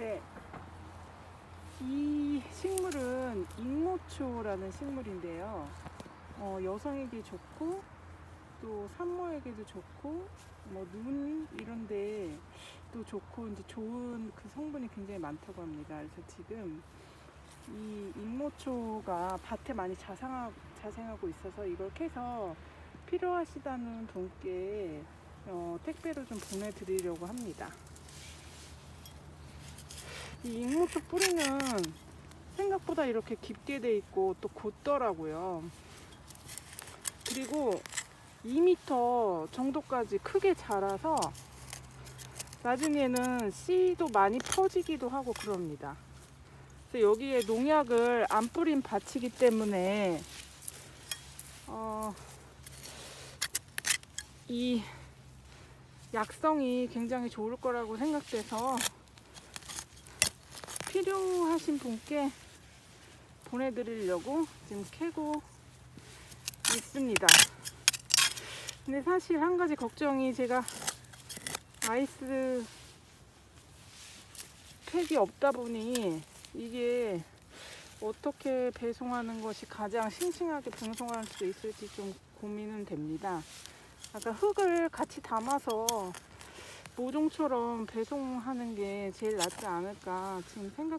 네. 이 식물은 잉모초라는 식물인데요. 어, 여성에게 좋고 또 산모에게도 좋고 뭐 눈 이런데 또 좋고 이제 좋은 그 성분이 굉장히 많다고 합니다. 그래서 지금 이 잉모초가 밭에 많이 자생하, 자생하고 있어서 이걸 캐서 필요하시다는 분께 어, 택배로 좀 보내드리려고 합니다. 이 잉모초 뿌리는 생각보다 이렇게 깊게 돼 있고 또 곧더라고요. 그리고 2m 정도까지 크게 자라서 나중에는 씨도 많이 퍼지기도 하고 그럽니다. 그래서 여기에 농약을 안 뿌린 밭이기 때문에 어, 이 약성이 굉장히 좋을 거라고 생각돼서 필요하신 분께 보내드리려고 지금 캐고 있습니다. 근데 사실 한 가지 걱정이 제가 아이스 팩이 없다 보니 이게 어떻게 배송하는 것이 가장 싱싱하게 배송할 수 있을지 좀 고민은 됩니다. 아까 흙을 같이 담아서 모종처럼 배송하는 게 제일 낫지 않을까 지금 생각